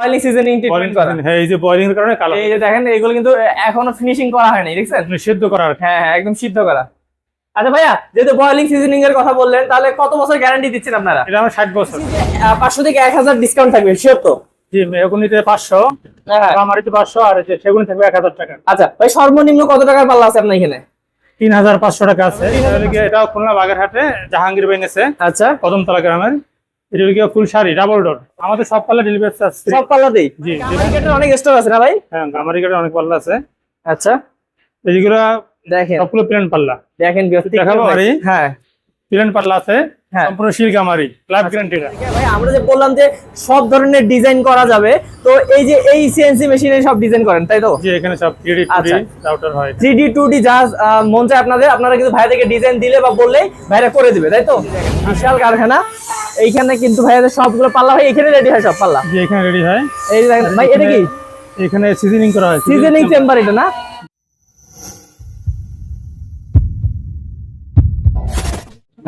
Boiling seasoning treatment করা। হ্যাঁ এই যে বয়লিং এর কারণে কালার। এই যে দেখেন এগুলো কিন্তু এখনও ফিনিশিং করা হয়নি দেখছেন? সিদ্ধ করার হ্যাঁ হ্যাঁ একদম সিদ্ধ করা। আচ্ছা ভাইয়া যেহেতু বয়েলিং সিজনিং এর কথা বললেন তাহলে কত বছর গ্যারান্টি দিচ্ছেন আপনারা? এটা আমার ষাট বছর। পাঁচশো থেকে এক হাজার ডিসকাউন্ট থাকবে শিওর তো? জি মেহগুনিতে পাঁচশো হ্যাঁ পাঁচশো আর সেগুন থাকবে এক হাজার টাকা। আচ্ছা ভাই সর্বনিম্ন কত টাকার পাল্লা আছে আপনার এখানে? তিন হাজার পাঁচশো টাকা আছে। এটা খুলনা বাগেরহাটে জাহাঙ্গীর বেনেছে আচ্ছা। কদমতলা গ্রামের। এটা ফুল শাড়ি ডাবল আমাদের সব পাল্লা ডেলিভারি চার্জ সব পাল্লাতেই? জি মার্কেটের অনেক স্টক আছে না ভাই? হ্যাঁ আমার এখানে অনেক পাল্লা আছে। আচ্ছা। এইগুলো দেখেন। সবগুলো প্লেন পাল্লা। দেখেন দেখাবো আরে? হ্যাঁ। প্লেন পাল্লা আছে। হ্যাঁ। সম্পূর্ণ শিল্ক আমারই। লাইফ গ্যারান্টিটা ভাই আমরা যে বললাম যে সব ধরনের ডিজাইন করা যাবে তো এই যে এই সিএনসি মেশিনে সব ডিজাইন করেন তাই তো? জি এখানে সব থ্রি আচ্ছা। রাউটার হয়। ডি টু ডি যা মন চায় আপনাদের আপনারা কিন্তু ভাইয়া থেকে ডিজাইন দিলে বা বললেই ভাইরা করে দিবে তাই তো? বিশাল কারখানা। এইখানে কিন্তু ভাই সবগুলো পাল্লা ভাই এখানে রেডি হয় সব পাল্লা? এখানে রেডি হয়। এই ভাই এটা কি? এখানে সিজনিং করা হয়। সিজনিং চেম্বার এটা না?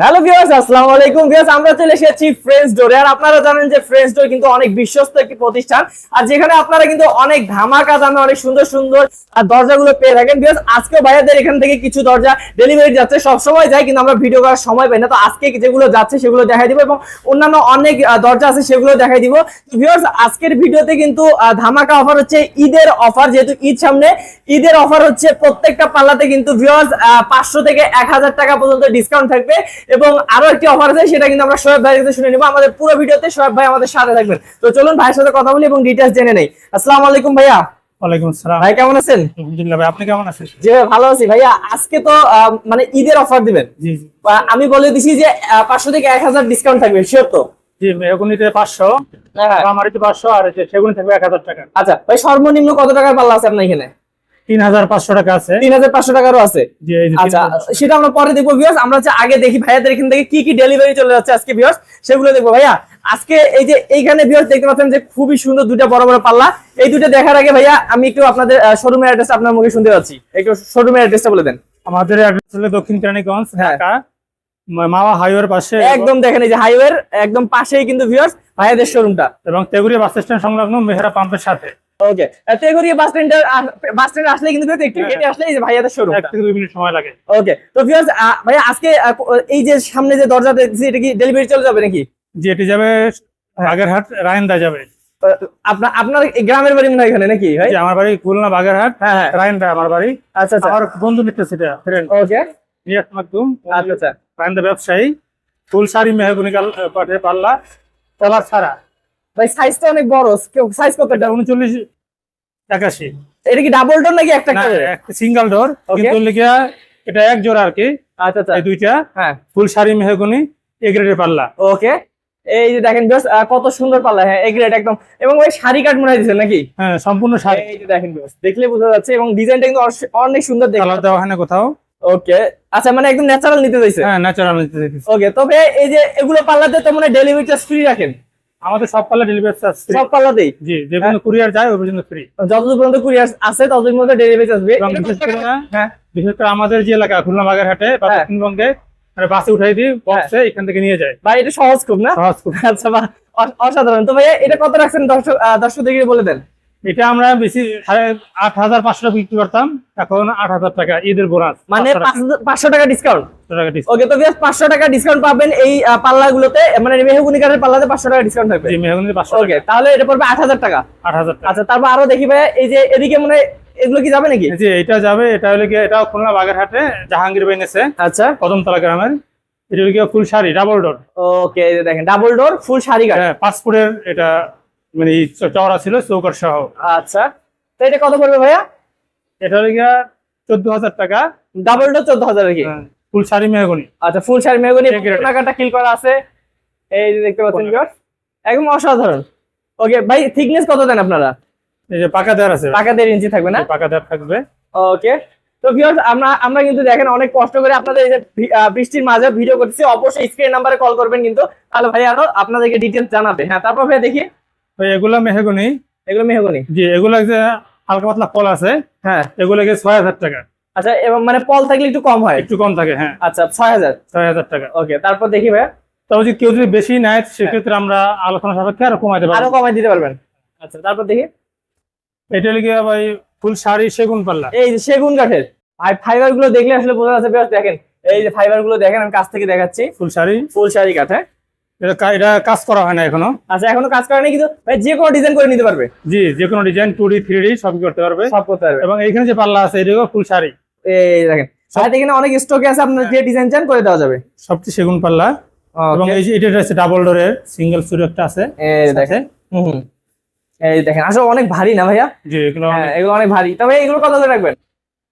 হ্যালো ভিউয়ার্স আসসালামু আলাইকুম। ভিউয়ার্স আমরা চলে এসেছি ফ্রেন্ডস ডোরে আর আপনারা জানেন যে ফ্রেন্ডস ডোর কিন্তু অনেক বিশ্বস্ত একটি প্রতিষ্ঠান। আর যেখানে আপনারা কিন্তু অনেক ধামাকা দামে, অনেক সুন্দর সুন্দর, আর দরজাগুলো পেয়ে থাকেন। ভিউয়ার্স আজকে ভাইয়াদের এখান থেকে কিছু দরজা ডেলিভারি যাচ্ছে। সব সময় যায় কিন্তু আমরা ভিডিও করার সময় পাই না। তো আজকে যেগুলো যাচ্ছে, সেগুলো দেখাই দিব এবং অন্যান্য অনেক দরজা আছে, সেগুলো দেখাই দিব। ভিউয়ার্স আজকের ভিডিওতে কিন্তু ধামাকা অফার হচ্ছে ঈদের অফার যেহেতু ঈদ সামনে, ঈদের অফার হচ্ছে প্রত্যেকটা পাল্লাতে কিন্তু ভিউয়ার্স পাঁচশো থেকে এক হাজার টাকা পর্যন্ত ডিসকাউন্ট থাকবে। এবং আরও একটি অফার আছে সেটা কিন্তু আমরা সোহেব ভাইয়ের কাছে শুনে নিবো। আমাদের পুরো ভিডিওতে সোহেব ভাই আমাদের সাথে থাকবেন। তো চলুন ভাইয়ের সাথে কথা বলি এবং ডিটেলস জেনে নেই। আসসালামু আলাইকুম ভাইয়া। ওয়ালাইকুম আসসালাম। ভাই কেমন আছেন? আলহামদুলিল্লাহ ভাই আপনি কেমন আছেন? জি ভাই, ভালো আছি। ভাইয়া আজকে তো আহ, মানে ঈদের অফার দিবেন। জি জি। আমি বলে দিছি যে পাঁচশো থেকে এক হাজার ডিসকাউন্ট থাকবে শিওর তো? জি মেহগুনিতে পাঁচশো। হ্যাঁ। আমারিতে পাঁচশো আর সেগুন থাকবে এক হাজার টাকা। আচ্ছা ভাই সর্বনিম্ন কত টাকার পাল্লা আছে আপনার এখানে? তিন হাজার পাঁচশো টাকা আছে। তিন হাজার পাঁচশো টাকারও আছে। আচ্ছা সেটা আমরা পরে দেখব আমরা হচ্ছে আগে দেখি ভাইয়াদের এখান থেকে কি কি ডেলিভারি চলে যাচ্ছে আজকে সেগুলো দেখব ভাইয়া। আজকে এই যে এইখানে দেখতে পাচ্ছেন যে খুবই সুন্দর দুইটা বড় বড় পাল্লা। এই দুইটা দেখার আগে ভাইয়া আমি একটু আপনাদের শোরুমের অ্যাড্রেস আপনার মুখে শুনতে পাচ্ছি। একটু শোরুমের অ্যাড্রেসটা বলে দেন। আমাদের অ্যাড্রেস হলো দক্ষিণ কেরানীগঞ্জ হ্যাঁ। ঢাকা মাওয়া হাইওয়ের পাশে। একদম দেখেন এই যে হাইওয়ের একদম পাশেই কিন্তু ভিউয়ার্স ভাইয়াদের শোরুমটা এবং তেগুড়িয়া বাস স্ট্যান্ড সংলগ্ন মেহরা পাম্পের সাথে। ওকে তেগরিয়া বাস স্ট্যান্ডে বাস স্ট্যান্ডে আসলে কিন্তু একটু হ্যাঁ। আসলে এই যে ভাইয়াদের এক থেকে মিনিট সময় লাগে। ওকে তো ভিউয়ার্স আজকে এই যে সামনে যে দরজা দেখছি এটা কি ডেলিভারি চলে যাবে নাকি? এটি যাবে বাগেরহাট রায়ন্দা যাবে। আপনার আপনার গ্রামের বাড়ি মনে হয় এখানে নাকি ভাই? আমার বাড়ি খুলনা বাগেরহাট হ্যাঁ হ্যাঁ। রায়ন্দা আমার বাড়ি। আচ্ছা আচ্ছা। আমার বন্ধু নিতে সেটা ফ্রেন্ড ওকে নিয়াস মাকদুম আচ্ছা আচ্ছা। রায়ন্দা ব্যবসায়ী ফুল শাড়ি মেহগুনি কাল- পাটে পাল্লা তলার ছাড়া। ভাই সাইজটা অনেক বড়। সাইজ কত এটা? উনচল্লিশ? একাশি। এটা কি ডাবল ডোর নাকি একটা সিঙ্গেল ডোর. কিন্তু লিখিয়া এটা এক জোড়া আর কি। আচ্ছা আচ্ছা। দুইটা। হ্যাঁ। ফুল শাড়ি মেহগুনি এ গ্রেডের পাল্লা। ওকে এই যে দেখেন বেশ কত সুন্দর পাল্লা। হ্যাঁ এই গ্রেড একদম। এবং ভাই শাড়ি কাট মনে দিয়েছেন নাকি? হ্যাঁ সম্পূর্ণ শাড়ি। এই যে দেখেন বেশ দেখলে বোঝা যাচ্ছে এবং ডিজাইনটা কিন্তু অনেক সুন্দর দেখতে। কালার দেওয়া হয় না কোথাও। ওকে আচ্ছা মানে একদম ন্যাচারাল নিতে চাইছে। হ্যাঁ ন্যাচারাল নিতে চাইছে। ওকে তবে এই যে এগুলো পাল্লাতে তো মানে ডেলিভারি চার্জ ফ্রি রাখেন। আমাদের সব পাল্লা ডেলিভারি চার্জ সব পাল্লাতেই? জি যে পর্যন্ত কুরিয়ার যায় ওই পর্যন্ত ফ্রি যতদূর পর্যন্ত কুরিয়ার আছে ততদূর পর্যন্ত ডেলিভারি চার্জ বিশেষ করে হ্যাঁ বিশেষ করে আমাদের যে এলাকা খুলনা বাগেরহাটে বা হ্যাঁ। দক্ষিণবঙ্গে মানে বাসে উঠাই দিই বক্সে এখান থেকে নিয়ে যায়। ভাই এটা সহজ খুব না? সহজ খুব। আচ্ছা অসাধারণ। তো ভাইয়া এটা কত রাখছেন? দর্শক দর্শক বলে দেন। এটা আমরা বেশি আট হাজার পাঁচশো টাকা বিক্রি করতাম। এখন আট হাজার টাকা ঈদের বোনাস মানে পাঁচশো টাকা। ডিসকাউন্ট ওকে তো পাঁচশো টাকা ডিসকাউন্ট পাবেন এই মানে মেহগুনি কাঠের পাল্লাতে পাঁচশো টাকা ডিসকাউন্ট থাকবে। পাঁচশো ওকে তাহলে এটা পড়বে আট হাজার টাকা। আট হাজার আচ্ছা তারপর আরও দেখি এই যে এদিকে মনে এগুলো কি যাবে নাকি? জি এটা যাবে এটা হলো গিয়ে এটাও খুলনা বাগেরহাটে জাহাঙ্গীর বেনেছে আচ্ছা। কদমতলা গ্রামের। এটা হলো গিয়ে ফুল শাড়ি ডাবল ডোর ওকে দেখেন ডাবল ডোর ফুল শাড়ি কাঠ। হ্যাঁ পাসপোর্টের এটা মানে চওড়া ছিল চৌকার সহ। আচ্ছা। তো এটা কত পড়বে ভাইয়া? এটা হলো গিয়া চোদ্দ হাজার টাকা। ডাবল ডোর চোদ্দ হাজার কি হ্যাঁ, ফুল শাড়ি মেহগুনি। আচ্ছা ফুল শাড়ি মেহগুনি টাকাটা কিল করা আছে। এই যে দেখতে পাচ্ছেন একদম অসাধারণ। ওকে ভাই থিকনেস কত দেন আপনারা? এই যে পাকা আছে। টাকা দেড় ইঞ্চি থাকবে না? পাকা থাকবে। ওকে তো ভিউয়ার্স আমরা আমরা কিন্তু দেখেন অনেক কষ্ট করে আপনাদের এই যে বৃষ্টির মাঝে ভিডিও করতেছি। অবশ্যই স্ক্রিন নাম্বারে কল করবেন কিন্তু। তাহলে ভাই আরও আপনাদেরকে ডিটেলস জানাবে। হ্যাঁ তারপর ভাই দেখি। এগুলা মেহগুনি। এগুলো মেহগনি? জি এগুলা যে হালকা পাতলা ফল আছে হ্যাঁ। এগুলো গিয়ে ছয় হাজার টাকা। আচ্ছা এবং মানে পল থাকলে একটু কম হয়? একটু কম থাকে হ্যাঁ। আচ্ছা ছয় হাজার? ছয় হাজার টাকা। ওকে তারপর দেখি ভাই। তবে যদি কেউ যদি বেশি নেয় সেক্ষেত্রে আমরা আলোচনা সাপেক্ষে আরও কমাইতে আরও পারব কমাই দিতে পারবেন। আচ্ছা তারপর দেখি। এটা লিখে ভাই ফুল শাড়ি সেগুন পাল্লা। এই যে সেগুন কাঠের আর ফাইবারগুলো দেখলে আসলে বোঝা যাচ্ছে বেশ দেখেন। এই যে ফাইবারগুলো দেখেন আমি কাছ থেকে দেখাচ্ছি। ফুল শাড়ি। ফুল শাড়ি কাঠ হ্যাঁ। এটা কাজ করা হয় না এখনও। আচ্ছা এখনও কাজ করেনি কিন্তু ভাই যে কোনো ডিজাইন করে নিতে পারবে। জি যে কোনো design two D three D সবই করতে পারবে। সব করতে পারবে। এবং এইখানে যে পাল্লা আছে এটাও ফুল শাড়ি। এই দেখেন সাথে এখানে অনেক স্টকে আছে আপনার যে ডিজাইন চান করে দেওয়া যাবে। সবচেয়ে সেগুন পাল্লা। এবং এই যে এটা আছে ডাবল ডোরের সিঙ্গেল সুরি একটা আছে। এই দেখেন। হুম হুম। এই দেখেন আসলে অনেক ভারী না ভাইয়া? জি এগুলো হ্যাঁ এগুলো অনেক ভারী। তবে এগুলো কত করে রাখবেন?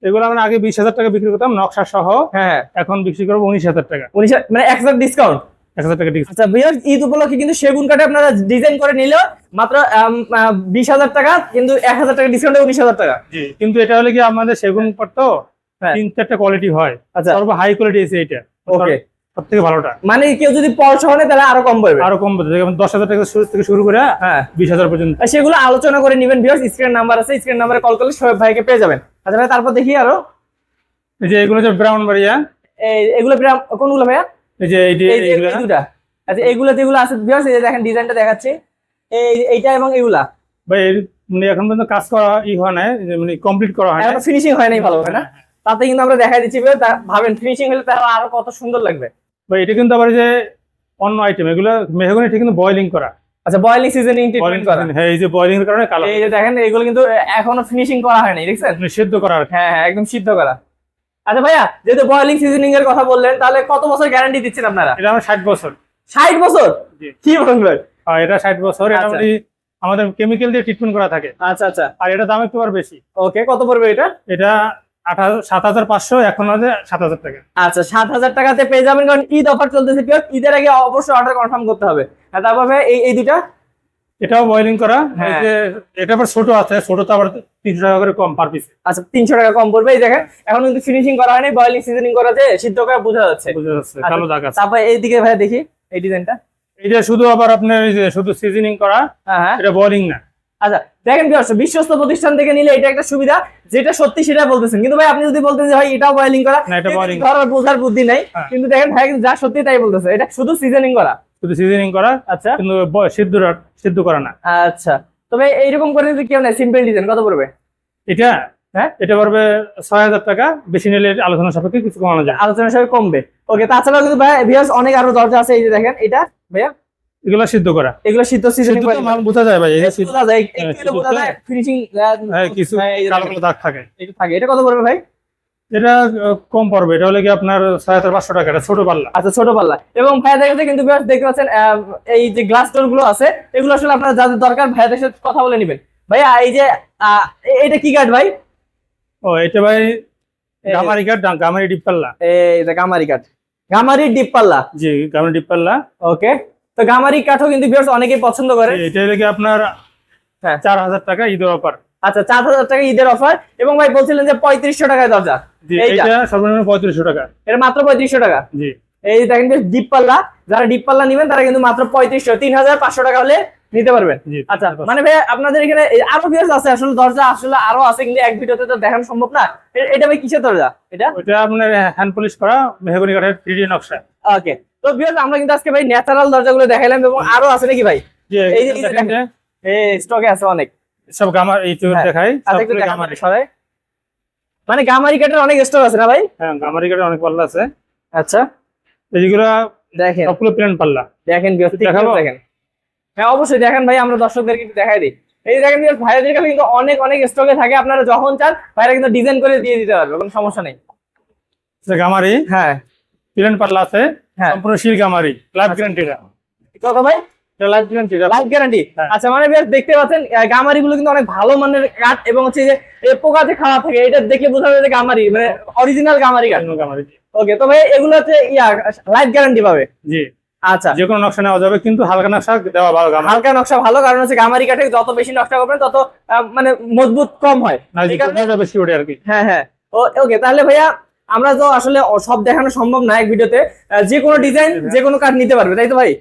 এগুলো আমরা আগে বিশ হাজার টাকা বিক্রি করতাম নকশা সহ হ্যাঁ হ্যাঁ। এখন বিক্রি করব উনিশ হাজার টাকা। উনিশ মানে এক হাজার ডিসকাউন্ট এক হাজার টাকা ডিসকাউন্ট আচ্ছা ঈদ উপলক্ষে কিন্তু সেগুন কাঠে আপনারা ডিজাইন করে নিলেও মাত্র বিশ হাজার টাকা কিন্তু এক হাজার টাকা ডিসকাউন্টে উনিশ হাজার টাকা। কিন্তু এটা হলে কি আমাদের সেগুন তো হ্যাঁ। তিন চারটা কোয়ালিটি হয়। আচ্ছা। সর্ব হাই কোয়ালিটি আছে এটা ওকে সব থেকে ভালোটা। মানে কেউ যদি পড়াশোনা তাহলে আরও কম পড়বে। আরও কম পড়বে। যেমন দশ হাজার টাকা শুরু থেকে শুরু করে হ্যাঁ। বিশ হাজার পর্যন্ত। সেগুলো আলোচনা করে নেবেন ভিউয়ার্স স্ক্রিন নাম্বার আছে স্ক্রিন নাম্বারে কল করলে শোয়েব ভাইকে পেয়ে যাবেন। আচ্ছা তারপর দেখি আরও। এই যে এগুলো যে ব্রাউন বাড়িয়া। এগুলো কোনগুলো ভাইয়া? এই যে এই দুটা আচ্ছা এইগুলো যেগুলো আছে ভিউয়ার্স এই দেখেন ডিজাইনটা দেখাচ্ছি এই এইটা এবং এগুলা ভাই মানে এখন পর্যন্ত কাজ করা ই হয় না মানে কমপ্লিট করা হয় না ফিনিশিং হয় নাই ভালো না? তাতে কিন্তু আমরা দেখাই দিচ্ছি ভাবেন ফিনিশিং হলে তাহলে আরও কত সুন্দর লাগবে। ভাই এটা কিন্তু আবার যে অন্য আইটেম এগুলো মেহগনি ঠিক কিন্তু বয়লিং করা। আচ্ছা বয়েলিং সিজনিং Boiling ট্রিটমেন্ট করা হ্যাঁ এই যে বয়লিং এর কারণে কালার এই যে দেখেন এগুলো কিন্তু এখনও ফিনিশিং করা হয়নি দেখছেন? সিদ্ধ করা হ্যাঁ হ্যাঁ একদম সিদ্ধ করা। আচ্ছা ভাইয়া যেহেতু বয়েলিং সিজনিং এর কথা বললেন তাহলে কত বছর গ্যারান্টি দিচ্ছেন আপনারা? এটা আমার ষাট বছর। ষাট বছর? জি। কি বলবেন? আর এটা ষাট বছর এটা আচ্ছা। আমাদের কেমিক্যাল দিয়ে ট্রিটমেন্ট করা থাকে। আচ্ছা আচ্ছা। আর এটা দাম একটু আর বেশি। ওকে কত পড়বে এটা? এটা সাত হাজার পাঁচশো এখন আছে সাত হাজার টাকা। আচ্ছা সাত হাজার টাকাতে পেয়ে যাবেন কারণ ঈদ অফার চলতেছে ঈদের আগে অবশ্যই অর্ডার কনফার্ম করতে হবে। তারপর ভাই এই এই দুটা এটাও বয়লিং করা। হ্যাঁ। এটা আবার ছোট আছে ছোট তো আবার তিনশো টাকা করে কম পার পিস আচ্ছা তিনশো টাকা কম পড়বে। এই দেখেন এখন কিন্তু ফিনিশিং করা হয়নি বয়েলিং সিজনিং করা সিদ্ধ করা বোঝা যাচ্ছে। বুঝা যাচ্ছে আচ্ছা। কালো দাগ আছে। তারপর এইদিকে ভাই দেখি এই ডিজাইনটা এটা শুধু আবার আপনার এই যে শুধু সিজনিং করা হ্যাঁ হ্যাঁ। এটা বয়লিং না। আচ্ছা দেখেন কি হচ্ছে বিশ্বস্ত প্রতিষ্ঠান থেকে নিলে এটা একটা সুবিধা যেটা সত্যি সেটা বলতেছেন। কিন্তু ভাই আপনি যদি বলতেন যে ভাই এটাও বয়লিং করা ধরার বোঝার বুদ্ধি নাই। কিন্তু দেখেন ভাই যা সত্যি তাই বলতেছে এটা শুধু সিজনিং করা। শুধু সিজনিং করা আচ্ছা। কিন্তু সিদ্ধ সিদ্ধ করা না। আচ্ছা তবে এইরকম করে যদি কেউ নেয় সিম্পল ডিজাইন কত পড়বে? এটা হ্যাঁ? এটা পারবে ছয় হাজার টাকা বেশি নিলে আলোচনা সাপেক্ষে কিছু কমানো যায়। আলোচনা সবাই কমবে। ওকে তাছাড়াও কিন্তু ভাই ভিউয়ার্স অনেক আরও দরজা আছে এই যে দেখেন এটা ভাইয়া? এগুলো সিদ্ধ করা। এগুলো শীত সিজনিং সিদ্ধ তো মাল বোঝা যায় ভাই এই যে সিদ্ধ- বোঝা যায় হ্যাঁ, একটু বোঝা যায় ফিনিশিং হ্যাঁ, কিছু কালো কালো দাগ থাকে। এটা থাকে। এটা কত পড়বে ভাই? এটা কম পড়বে। এটা হলে কি আপনার ছয় হাজার পাঁচশো টাকা। ছোট পাল্লা। আচ্ছা ছোট পাল্লা। এবং ভাইয়াদের কাছে কিন্তু দেখতে পাচ্ছেন এই যে গ্লাস ডোরগুলো আছে এগুলো আসলে আপনার যাদের দরকার ভাইয়াদের সাথে কথা বলে নেবেন। ভাইয়া এই যে এটা কি কাঠ ভাই? ও এটা ভাই গামারি কাঠ গামারি ডিপ পাল্লা। যে গামারি কাঠ গামারি ডিপ পাল্লা। জি গামারি ডিপ পাল্লা। ওকে। তো গামারি কাঠও কিন্তু অনেকেই পছন্দ করে। এটা হলে কি আপনার হ্যাঁ। চার হাজার টাকা ঈদের অফার আচ্ছা চার হাজার টাকা ঈদের অফার এবং ভাই বলছিলেন যে পঁয়ত্রিশশো টাকায় দরজা। এইটা? এটা পঁয়ত্রিশশো টাকা। এটা মাত্র পঁয়ত্রিশশো টাকা? জি। এই দেখেন ডিপ পাল্লা যারা ডিপ পাল্লা নেবেন তারা কিন্তু মাত্র পঁয়ত্রিশশো তিন হাজার পাঁচশো টাকা হলে নিতে পারবেন। আচ্ছা মানে ভাই আপনাদের এখানে আরও ভিউয়ার্স আছে আসলে দরজা আসলে আরও আছে কিন্তু এক ভিডিওতে তো দেখানো সম্ভব না। এটা ভাই কিসের দরজা? এটা? ওইটা আপনার হ্যান্ড পলিশ করা মেহগনি কাঠের থ্রি নকশা। ওকে তো ভিউয়ার্স আমরা কিন্তু আজকে ভাই ন্যাচারাল দরজাগুলো দেখাইলাম এবং আরও আছে নাকি ভাই? যে- এই স্টকে আছে অনেক। সব গামার এই তো হ্যাঁ। দেখাই আচ্ছা গামারি। মানে গামারি অনেক স্টক আছে না ভাই? হ্যাঁ গামারি অনেক পাল্লা আছে। আচ্ছা। এইগুলো দেখেন। সবগুলো প্লেন পাল্লা। দেখেন দেখেন। হ্যাঁ অবশ্যই দেখেন ভাই আমরা দর্শকদেরকে একটু দেখাই দিই। এই দেখেন ভাইয়াদের কাছে কিন্তু অনেক অনেক স্টকে থাকে আপনারা যখন চান ভাইরা কিন্তু ডিজাইন করে দিয়ে দিতে পারবে কোনো সমস্যা নেই। যে গামারি। হ্যাঁ। প্লেন পাল্লা আছে হ্যাঁ। সম্পূর্ণ শিল গামারি লাইফ গ্যারান্টিটা কত ভাই? লাইফ গ্যারান্টি লাইফ গ্যারান্টি হ্যাঁ। আচ্ছা মানে বেশ দেখতে পাচ্ছেন গামারি গুলো কিন্তু অনেক ভালো মানের কাঠ এবং হচ্ছে যে পোকা যে খাওয়া থাকে এটা দেখলে বোঝা যাবে যে গামারি মানে অরিজিনাল গামারি কাঠ গামারি। ওকে তো ভাই এগুলো হচ্ছে ইয়া লাইফ গ্যারান্টি পাবে? জি। আচ্ছা। যে কোনো নকশা নেওয়া যাবে কিন্তু হালকা নকশা দেওয়া ভালো হালকা নকশা ভালো কারণ হচ্ছে গামারি কাঠে যত বেশি নকশা করবেন তত মানে মজবুত কম হয়। না এই বেশি ওঠে আর কি। হ্যাঁ হ্যাঁ। ওকে তাহলে ভাইয়া আমরা তো আসলে সব দেখানো সম্ভব না এক ভিডিওতে যে কোনো ডিজাইন যে কোনো কাঠ নিতে পারবে তাই তো ভাই?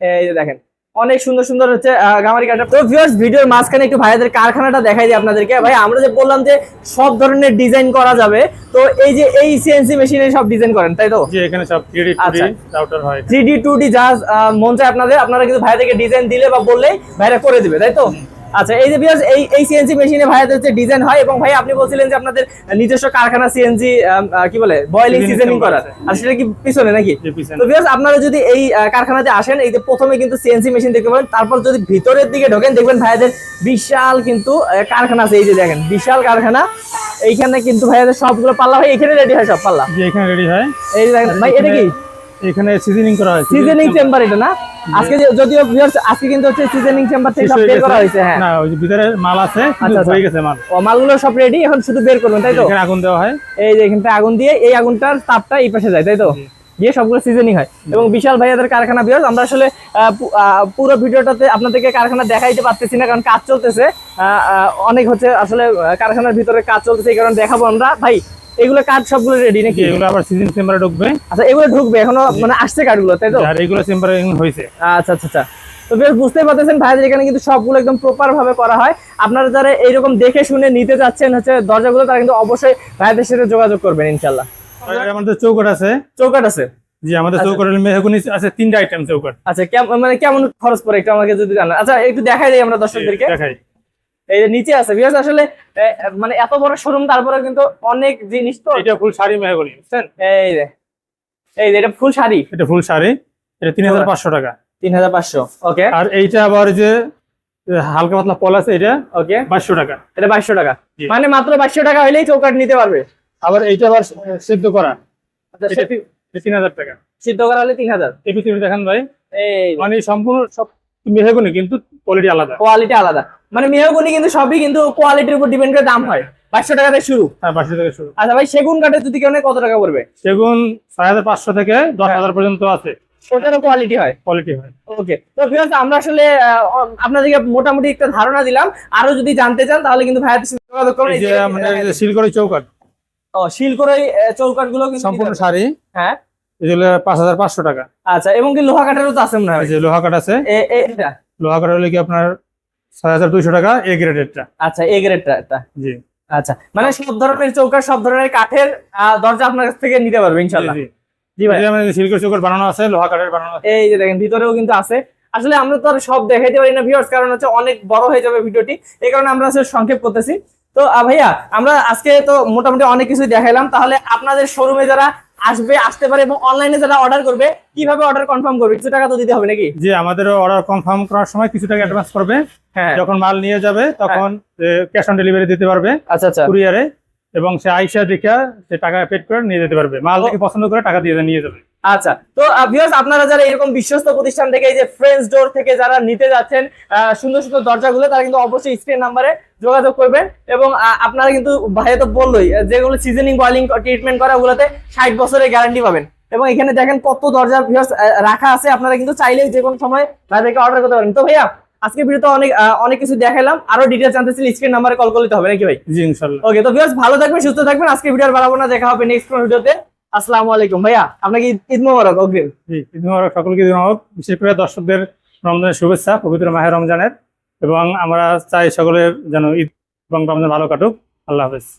এই যে দেখেন অনেক সুন্দর সুন্দর হচ্ছে গামারি কাটা তো ভিউয়ার্স ভিডিওর মাঝখানে একটু ভাইয়াদের কারখানাটা দেখাই দিই আপনাদেরকে। ভাই আমরা যে বললাম যে সব ধরনের ডিজাইন করা যাবে তো এই যে এই সিএনসি মেশিনে সব ডিজাইন করেন তাই তো? জি এখানে সব থ্রি আচ্ছা। রাউটার হয়। থ্রি ডি টু ডি যা আহ, মন চায় আপনাদের আপনারা কিন্তু ভাইয়াদেরকে ডিজাইন দিলে বা বললেই ভাইরা করে দিবে তাই তো? আচ্ছা এই যে বিয়াস এই এই সিএনজি মেশিনে ভাইয়াদের যে ডিজাইন হয় এবং ভাই আপনি বলছিলেন যে আপনাদের নিজস্ব কারখানা সিএনজি কি বলে বয়েলিং সিজনিং chamber করা। আছে। আর সেটা কি পিছনে নাকি? তো বিয়াস আপনারা যদি এই কারখানাতে আসেন এই যে প্রথমে কিন্তু সিএনসি মেশিন দেখতে পাবেন তারপর যদি ভিতরের দিকে ঢোকেন দেখবেন ভাইয়াদের বিশাল কিন্তু কারখানা আছে এই যে দেখেন বিশাল কারখানা। এইখানে কিন্তু ভাইয়াদের সবগুলো পাল্লা ভাই এখানে রেডি হয় সব পাল্লা। এখানে রেডি হয়। এই দেখেন ভাই এটা কি? এখানে সিজনিং করা হয়। সিজনিং চেম্বার এটা না? আজকে যদিও viewers, আজকে কিন্তু হচ্ছে সিজনিং চেম্বার থেকে সব বের করা হয়েছে হ্যাঁ। না ওই ভিতরে মাল আছে আচ্ছা, আচ্ছা। হয়ে গেছে মাল। ও মালগুলো সব রেডি এখন শুধু বের করবেন তাই তো? এখানে আগুন দেওয়া হয়। এই যে এখানটা আগুন দিয়ে এই আগুনটার তাপটা এই পাশে যায় তাই তো? দিয়ে সবগুলো সিজনিং হয়। এবং বিশাল ভাইয়াদের কারখানা বিয়ার আমরা আসলে পুরো ভিডিওটাতে আপনাদেরকে কারখানা দেখাইতে পারতেছি না কারণ কাজ চলতেছে। অনেক হচ্ছে আসলে কারখানার ভিতরে কাজ চলতেছে এই কারণে দেখাবো আমরা। ভাই এগুলো কাজ সবগুলো রেডি নাকি? এগুলো আবার সিজন চেম্বারে ঢুকবে। আচ্ছা এগুলো ঢুকবে এখনও মানে আসছে কাঠগুলো তাই তো? আর এগুলো চেম্বারে হয়েছে। আচ্ছা আচ্ছা আচ্ছা। তো বেশ বুঝতেই পারতেছেন ভাইদের এখানে কিন্তু সবগুলো একদম প্রপার ভাবে করা হয়। আপনারা যারা এইরকম দেখে শুনে নিতে যাচ্ছেন হচ্ছে দরজাগুলো তারা কিন্তু অবশ্যই ভাইদের সাথে যোগাযোগ করবেন ইনশাল্লাহ আমাদের চৌকাট আছে। চৌকাট আছে? যে আমাদের আচ্ছা। চৌকাটের মেহগুনি আছে তিনটা আইটেম চৌকাট আচ্ছা কেমন মানে কেমন খরচ পড়ে একটু আমাকে যদি জানান। আচ্ছা একটু দেখাই দিই আমরা দর্শকদেরকে। দেখাই। এই নিচে আছে বিকজ আসলে মানে এত বড় শোরুম তারপরে কিন্তু অনেক জিনিস তো। এটা ফুল শাড়ি মেহগুনি বুঝছেন? এই যে এই যে এটা ফুল শাড়ি। এটা ফুল শাড়ি এটা তিন হাজার পাঁচশো টাকা। তিন হাজার পাঁচশো ওকে আর এইটা আবার যে হালকা পাতলা পল আছে এটা ওকে বাইশশো টাকা। এটা বাইশশো টাকা। মানে মাত্র বাইশশো টাকা হইলেই চৌকাট নিতে পারবে। আবার এইটা আবার সিদ্ধ করা। আচ্ছা তিন হাজার টাকা। সিদ্ধ করা হলে তিন হাজার। এই পিছনে দেখেন ভাই এই মানে সম্পূর্ণ সব মেহগুনি কিন্তু কোয়ালিটি আলাদা। কোয়ালিটি আলাদা। মানে মেহগুনি কিন্তু সবই কিন্তু কোয়ালিটির উপর ডিপেন্ড করে দাম হয়। বাইশশো টাকা থেকে শুরু। হ্যাঁ বাইশশো থেকে শুরু। আচ্ছা ভাই সেগুন কাঠের যদি কেউ কত টাকা পড়বে? সেগুন ছয় হাজার পাঁচশো থেকে দশ হাজার পর্যন্ত আছে। ওটারও কোয়ালিটি হয়? কোয়ালিটি হয়। ওকে তো ভিউয়ার্স আমরা আসলে আপনাদেরকে মোটামুটি একটা ধারণা দিলাম। আরও যদি জানতে চান তাহলে কিন্তু ভাইয়াদের সাথে যোগাযোগ করুন। এই এই যে যে- আমাদের শিলকড়ি চৌকাট ও চৌকাটগুলো কিন্তু সম্পূর্ণ শাড়ি। হ্যাঁ। এগুলো পাঁচ হাজার পাঁচশো টাকা। আচ্ছা এবং কি লোহা কাঠেরও তো আছে মনে হয়? লোহা কাঠ আছে। এটা। লোহা কাঠ হলে কি আপনার ছয় হাজার দুইশো টাকা এ গ্রেডেরটা আচ্ছা এ গ্রেডটা এটা জি। আচ্ছা মানে সব ধরনের চৌকাট সব ধরনের কাঠের দরজা আপনার কাছ থেকে নিতে পারবে ইনশাল্লাহ জি, ভাই। আমাদের বানানো আছে লোহা কাঠের বানানো আছে। এই যে দেখেন ভিতরেও কিন্তু আছে। আসলে আমরা তো আর সব দেখাইতে পারি না ভিউয়ার্স কারণ হচ্ছে অনেক বড় হয়ে যাবে ভিডিওটি। এই কারণে আমরা আসলে সংক্ষেপ করতেছি। তো ভাইয়া আমরা আজকে তো মোটামুটি অনেক কিছুই দেখাইলাম। তাহলে আপনাদের শোরুমে যারা আসবে আসতে পারে এবং অনলাইনে যারা অর্ডার করবে কীভাবে অর্ডার কনফার্ম করবে? কিছু টাকা তো দিতে হবে নাকি? যে আমাদের অর্ডার কনফার্ম করার সময় কিছু টাকা অ্যাডভান্স করবে। হ্যাঁ। যখন মাল নিয়ে যাবে তখন ক্যাশ অন ডেলিভারি দিতে পারবে। আচ্ছা আচ্ছা। কুরিয়ারে এবং সে আইসা দেখা সে টাকা পেড করে নিয়ে যেতে পারবে। মাল পছন্দ করে টাকা দিয়ে নিয়ে যাবে। আচ্ছা তো ভিউয়ার্স আপনারা যারা এরকম বিশ্বস্ত প্রতিষ্ঠান থেকে এই যে ফ্রেন্ডস ডোর থেকে যারা নিতে যাচ্ছেন সুন্দর সুন্দর দরজাগুলো তারা কিন্তু অবশ্যই স্ক্রিন নাম্বারে যোগাযোগ করবেন এবং আপনারা কিন্তু ভাইয়া তো বললোই যেগুলো সিজনিং বয়লিং ট্রিটমেন্ট করা ওগুলোতে ষাট বছরের গ্যারান্টি পাবেন। এবং এখানে দেখেন কত দরজা ভিউয়ার্স রাখা আছে আপনারা কিন্তু চাইলেই যে কোনো সময় ভাইদেরকে অর্ডার করতে পারেন। তো ভাইয়া আজকে ভিডিওতে অনেক অনেক কিছু দেখালাম আরও ডিটেলস জানতে চাইলে স্ক্রিন নাম্বারে কল করতে হবে নাকি ভাই? জি ইনশাল্লাহ। ওকে তো ভিউয়ার্স ভালো থাকবেন সুস্থ থাকবেন আজকে ভিডিও আর বাড়াবো না দেখা হবে নেক্সট ভিডিওতে আসসালামু আলাইকুম, ভাইয়া, আপনাকে ঈদ- বিশেষ করে দর্শকদের রমজানের শুভেচ্ছা, পবিত্র রমজানের। এবং আমরা চাই সকলে যেন ঈদ এবং রমজান ভালো কাটুক। আল্লাহ হাফেজ।